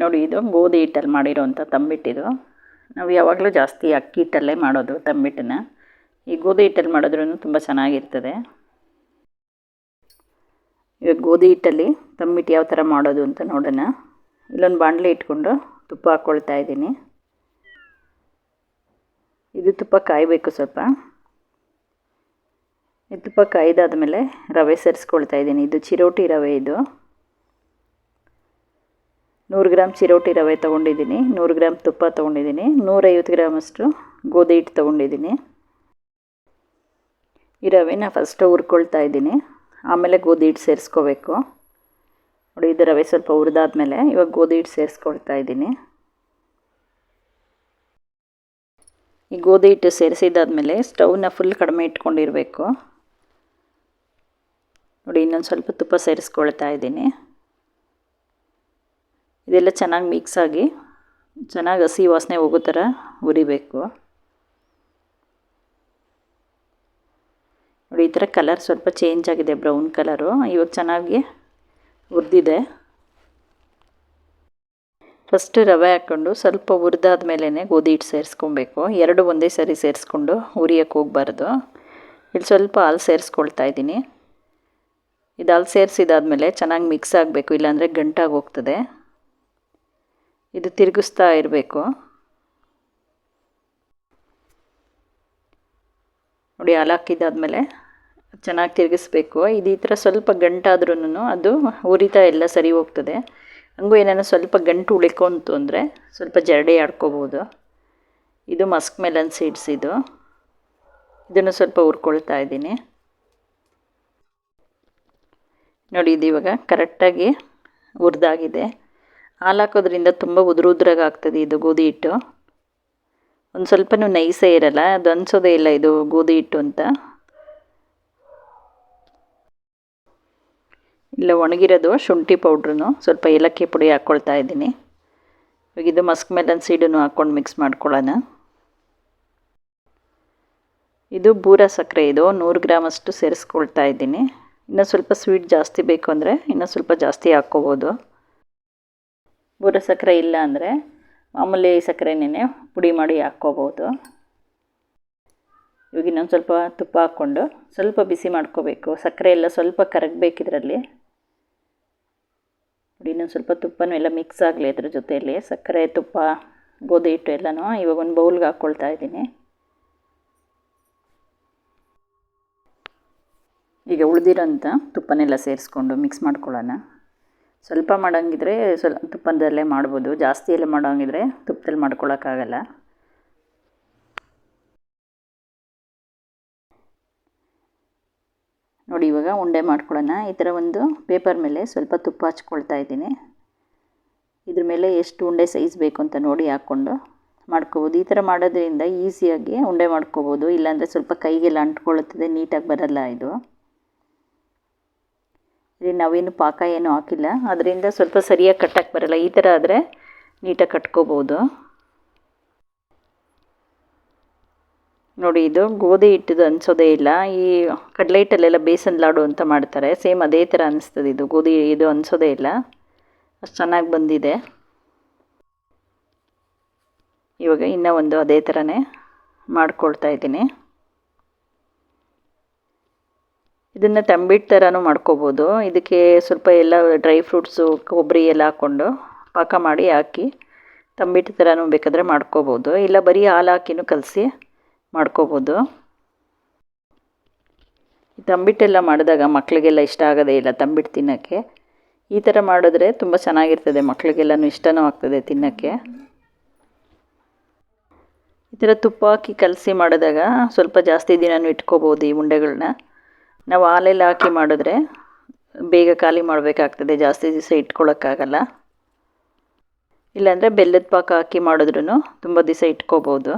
ನೋಡಿ, ಇದು ಗೋಧಿ ಹಿಟ್ಟಲ್ಲಿ ಮಾಡಿರೋವಂಥ ತಂಬಿಟ್ಟಿದು. ನಾವು ಯಾವಾಗಲೂ ಜಾಸ್ತಿ ಅಕ್ಕಿ ಹಿಟ್ಟಲ್ಲೇ ಮಾಡೋದು ತಂಬಿಟ್ಟನ್ನ. ಈ ಗೋಧಿ ಹಿಟ್ಟಲ್ಲಿ ಮಾಡಿದ್ರೂ ತುಂಬ ಚೆನ್ನಾಗಿರ್ತದೆ. ಇವಾಗ ಗೋಧಿ ಹಿಟ್ಟಲ್ಲಿ ತಂಬಿಟ್ಟು ಯಾವ ಥರ ಮಾಡೋದು ಅಂತ ನೋಡೋಣ. ಇಲ್ಲೊಂದು ಬಾಣಲೆ ಇಟ್ಕೊಂಡು ತುಪ್ಪ ಹಾಕ್ಕೊಳ್ತಾ ಇದ್ದೀನಿ. ಇದು ತುಪ್ಪ ಕಾಯಬೇಕು ಸ್ವಲ್ಪ. ತುಪ್ಪ ಕಾಯ್ದಾದ್ಮೇಲೆ ರವೆ ಸೇರಿಸ್ಕೊಳ್ತಾ ಇದ್ದೀನಿ. ಇದು ಚಿರೋಟಿ ರವೆ ಇದು. ನೂರು ಗ್ರಾಮ್ ಚಿರೋಟಿ ರವೆ ತೊಗೊಂಡಿದ್ದೀನಿ, ನೂರು ಗ್ರಾಮ್ ತುಪ್ಪ ತೊಗೊಂಡಿದ್ದೀನಿ, ನೂರೈವತ್ತು ಗ್ರಾಮಷ್ಟು ಗೋಧಿ ಹಿಟ್ಟು ತೊಗೊಂಡಿದ್ದೀನಿ. ಈ ರವೆನ ಫಸ್ಟು ಹುರ್ಕೊಳ್ತಾ ಇದ್ದೀನಿ, ಆಮೇಲೆ ಗೋಧಿ ಹಿಟ್ಟು ಸೇರಿಸ್ಕೋಬೇಕು. ನೋಡಿ, ಇದು ರವೆ ಸ್ವಲ್ಪ ಹುರಿದಾದ್ಮೇಲೆ ಇವಾಗ ಗೋಧಿ ಹಿಟ್ಟು ಸೇರಿಸ್ಕೊಳ್ತಾ ಇದ್ದೀನಿ. ಈ ಗೋಧಿ ಹಿಟ್ಟು ಸೇರಿಸಿದಾದ್ಮೇಲೆ ಸ್ಟವ್ನ ಫುಲ್ ಕಡಿಮೆ ಇಟ್ಕೊಂಡಿರಬೇಕು. ನೋಡಿ, ಇನ್ನೊಂದು ಸ್ವಲ್ಪ ತುಪ್ಪ ಸೇರಿಸ್ಕೊಳ್ತಾ ಇದ್ದೀನಿ. ಇದೆಲ್ಲ ಚೆನ್ನಾಗಿ ಮಿಕ್ಸ್ ಆಗಿ ಚೆನ್ನಾಗಿ ಹಸಿ ವಾಸನೆ ಹೋಗೋ ಥರ ಹುರಿಬೇಕು. ನೋಡಿ, ಈ ಥರ ಕಲರ್ ಸ್ವಲ್ಪ ಚೇಂಜ್ ಆಗಿದೆ ಬ್ರೌನ್ ಕಲರು ಇವಾಗ ಚೆನ್ನಾಗಿ ಹುರಿದಿದೆ. ಫಸ್ಟ್ ರವೆ ಹಾಕ್ಕೊಂಡು ಸ್ವಲ್ಪ ಹುರಿದಾದ ಮೇಲೇ ಗೋಧಿ ಹಿಟ್ಟು ಸೇರಿಸ್ಕೊಬೇಕು. ಎರಡು ಒಂದೇ ಸರಿ ಸೇರಿಸ್ಕೊಂಡು ಹುರಿಯೋಕ್ಕೆ ಹೋಗಬಾರ್ದು. ಇಲ್ಲಿ ಸ್ವಲ್ಪ ಹಾಲು ಸೇರಿಸ್ಕೊಳ್ತಾ ಇದ್ದೀನಿ. ಇದು ಹಾಲು ಸೇರಿಸಿದಾದ್ಮೇಲೆ ಚೆನ್ನಾಗಿ ಮಿಕ್ಸ್ ಆಗಬೇಕು, ಇಲ್ಲಾಂದರೆ ಗಂಟಾಗಿ ಹೋಗ್ತದೆ. ಇದು ತಿರುಗಿಸ್ತಾ ಇರಬೇಕು. ನೋಡಿ ಹಾಲು ಹಾಕಿದ್ದಾದಮೇಲೆ ಚೆನ್ನಾಗಿ ತಿರುಗಿಸ್ಬೇಕು. ಇದು ಈ ಥರ ಸ್ವಲ್ಪ ಗಂಟಾದ್ರೂ ಅದು ಉರಿತಾ ಎಲ್ಲ ಸರಿ ಹೋಗ್ತದೆ. ಹಂಗೂ ಏನೇನು ಸ್ವಲ್ಪ ಗಂಟು ಉಳಿಕೊಂತು ಅಂದರೆ ಸ್ವಲ್ಪ ಜರಡಿ ಆಡ್ಕೋಬೋದು. ಇದು ಮಸ್ಕ್ ಮೆಲನ್ ಸೀಡ್ಸ್ ಇದು. ಇದನ್ನು ಸ್ವಲ್ಪ ಉರ್ಕೊಳ್ತಾ ಇದ್ದೀನಿ. ನೋಡಿ, ಇದು ಇವಾಗ ಕರೆಕ್ಟಾಗಿ ಹುರಿದಾಗಿದೆ. ಹಾಲು ಹಾಕೋದ್ರಿಂದ ತುಂಬ ಉದುರು ಉದ್ರಾಗ ಆಗ್ತದೆ ಇದು ಗೋಧಿ ಹಿಟ್ಟು. ಒಂದು ಸ್ವಲ್ಪನೂ ನೈಸೇ ಇರಲ್ಲ, ಅದು ಅನ್ಸೋದೇ ಇಲ್ಲ ಇದು ಗೋಧಿ ಹಿಟ್ಟು ಅಂತ. ಇಲ್ಲ, ಒಣಗಿರೋದು ಶುಂಠಿ ಪೌಡ್ರೂ ಸ್ವಲ್ಪ ಏಲಕ್ಕಿ ಪುಡಿ ಹಾಕ್ಕೊಳ್ತಾ ಇದ್ದೀನಿ. ಇವಾಗ ಇದು ಮಸ್ಕ್ ಮೆಲನ್ ಸೀಡನ್ನು ಹಾಕ್ಕೊಂಡು ಮಿಕ್ಸ್ ಮಾಡ್ಕೊಳ್ಳೋಣ. ಇದು ಬೂರ ಸಕ್ಕರೆ, ಇದು ನೂರು ಗ್ರಾಮಷ್ಟು ಸೇರಿಸ್ಕೊಳ್ತಾ ಇದ್ದೀನಿ. ಇನ್ನೂ ಸ್ವಲ್ಪ ಸ್ವೀಟ್ ಜಾಸ್ತಿ ಬೇಕು ಅಂದರೆ ಇನ್ನೂ ಸ್ವಲ್ಪ ಜಾಸ್ತಿ ಹಾಕ್ಕೋಬೋದು. ಬೂರ ಸಕ್ಕರೆ ಇಲ್ಲ ಅಂದರೆ ಮಾಮೂಲಿ ಸಕ್ಕರೆನೇ ಪುಡಿ ಮಾಡಿ ಹಾಕ್ಕೋಬೋದು. ಇವಾಗ ಇನ್ನೊಂದು ಸ್ವಲ್ಪ ತುಪ್ಪ ಹಾಕ್ಕೊಂಡು ಸ್ವಲ್ಪ ಬಿಸಿ ಮಾಡ್ಕೋಬೇಕು. ಸಕ್ಕರೆ ಎಲ್ಲ ಸ್ವಲ್ಪ ಕರಗಬೇಕಿದ್ರಲ್ಲಿ. ನೋಡಿ ಇನ್ನೊಂದು ಸ್ವಲ್ಪ ತುಪ್ಪನೂ ಎಲ್ಲ ಮಿಕ್ಸ್ ಆಗಲಿ ಅದ್ರ ಜೊತೆಯಲ್ಲಿ. ಸಕ್ಕರೆ, ತುಪ್ಪ, ಗೋಧಿ ಹಿಟ್ಟು ಎಲ್ಲನೂ ಇವಾಗ ಒಂದು ಬೌಲ್ಗೆ ಹಾಕ್ಕೊಳ್ತಾ ಇದ್ದೀನಿ. ಈಗ ಉಳಿದಿರೋಂಥ ತುಪ್ಪನೆಲ್ಲ ಸೇರಿಸ್ಕೊಂಡು ಮಿಕ್ಸ್ ಮಾಡ್ಕೊಳ್ಳೋಣ. ಸ್ವಲ್ಪ ಮಾಡೋಂಗಿದ್ರೆ ಸ್ವಲ್ಪ ತುಪ್ಪದಲ್ಲೇ ಮಾಡ್ಬೋದು. ಜಾಸ್ತಿ ಎಲ್ಲ ಮಾಡೋಂಗಿದ್ರೆ ತುಪ್ಪದಲ್ಲಿ ಮಾಡ್ಕೊಳಕ್ಕಾಗಲ್ಲ. ನೋಡಿ, ಇವಾಗ ಉಂಡೆ ಮಾಡ್ಕೊಳ್ಳೋಣ. ಈ ಥರ ಒಂದು ಪೇಪರ್ ಮೇಲೆ ಸ್ವಲ್ಪ ತುಪ್ಪ ಹಚ್ಕೊಳ್ತಾ ಇದ್ದೀನಿ. ಇದ್ರ ಮೇಲೆ ಎಷ್ಟು ಉಂಡೆ ಸೈಜ್ ಬೇಕು ಅಂತ ನೋಡಿ ಹಾಕ್ಕೊಂಡು ಮಾಡ್ಕೋಬೋದು. ಈ ಥರ ಮಾಡೋದ್ರಿಂದ ಈಸಿಯಾಗಿ ಉಂಡೆ ಮಾಡ್ಕೋಬೋದು. ಇಲ್ಲಾಂದರೆ ಸ್ವಲ್ಪ ಕೈಗೆಲ್ಲ ಅಂಟ್ಕೊಳ್ಳುತ್ತದೆ, ನೀಟಾಗಿ ಬರಲ್ಲ ಇದು. ಇಲ್ಲಿ ನಾವೇನು ಪಾಕ ಏನು ಹಾಕಿಲ್ಲ. ಅದರಿಂದ ಸ್ವಲ್ಪ ಸರಿಯಾಗಿ ಕಟ್ಟಕ್ಕೆ ಬರಲ್ಲ. ಈ ಥರ ಆದರೆ ನೀಟಾಗಿ ಕಟ್ಕೋಬೋದು. ನೋಡಿ, ಇದು ಗೋಧಿ ಹಿಟ್ಟದು ಅನಿಸೋದೇ ಇಲ್ಲ. ಈ ಕಡಲೆ ಹಿಟ್ಟಲ್ಲೆಲ್ಲ ಬೇಸನ್ ಲಾಡು ಅಂತ ಮಾಡ್ತಾರೆ. ಸೇಮ್ ಅದೇ ಥರ ಅನಿಸ್ತದೆ ಇದು. ಗೋಧಿ ಇದು ಅನಿಸೋದೇ ಇಲ್ಲ. ಅಷ್ಟು ಚೆನ್ನಾಗಿ ಬಂದಿದೆ. ಇವಾಗ ಇನ್ನೂ ಒಂದು ಅದೇ ಥರನೇ ಮಾಡ್ಕೊಳ್ತಾ ಇದ್ದೀನಿ. ಇದನ್ನು ತಂಬಿಟ್ಟು ಥರನೂ ಮಾಡ್ಕೋಬೋದು. ಇದಕ್ಕೆ ಸ್ವಲ್ಪ ಎಲ್ಲ ಡ್ರೈ ಫ್ರೂಟ್ಸು ಕೊಬ್ಬರಿ ಎಲ್ಲ ಹಾಕ್ಕೊಂಡು ಪಾಕ ಮಾಡಿ ಹಾಕಿ ತಂಬಿಟ್ಟು ಥರನೂ ಬೇಕಾದರೆ ಮಾಡ್ಕೋಬೋದು. ಇಲ್ಲ ಬರೀ ಹಾಲು ಹಾಕಿನೂ ಕಲಸಿ ಮಾಡ್ಕೋಬೋದು. ತಂಬಿಟ್ಟೆಲ್ಲ ಮಾಡಿದಾಗ ಮಕ್ಕಳಿಗೆಲ್ಲ ಇಷ್ಟ ಆಗೋದೇ ಇಲ್ಲ ತಂಬಿಟ್ಟು ತಿನ್ನೋಕ್ಕೆ. ಈ ಥರ ಮಾಡಿದ್ರೆ ತುಂಬ ಚೆನ್ನಾಗಿರ್ತದೆ. ಮಕ್ಕಳಿಗೆಲ್ಲನೂ ಇಷ್ಟನೂ ಆಗ್ತದೆ ತಿನ್ನೋಕ್ಕೆ. ಈ ಥರ ತುಪ್ಪ ಹಾಕಿ ಕಲಸಿ ಮಾಡಿದಾಗ ಸ್ವಲ್ಪ ಜಾಸ್ತಿ ದಿನವೂ ಇಟ್ಕೋಬೋದು ಈ ಉಂಡೆಗಳನ್ನ ನಾವು ಹಾಲೆಲ್ಲ ಹಾಕಿ ಮಾಡಿದ್ರೆ ಬೇಗ ಖಾಲಿ ಮಾಡಬೇಕಾಗ್ತದೆ, ಜಾಸ್ತಿ ದಿವಸ ಇಟ್ಕೊಳ್ಳೋಕ್ಕಾಗಲ್ಲ ಇಲ್ಲಾಂದರೆ ಬೆಲ್ಲದ ಪಾಕ ಹಾಕಿ ಮಾಡಿದ್ರೂ ತುಂಬ ದಿವಸ ಇಟ್ಕೋಬೋದು.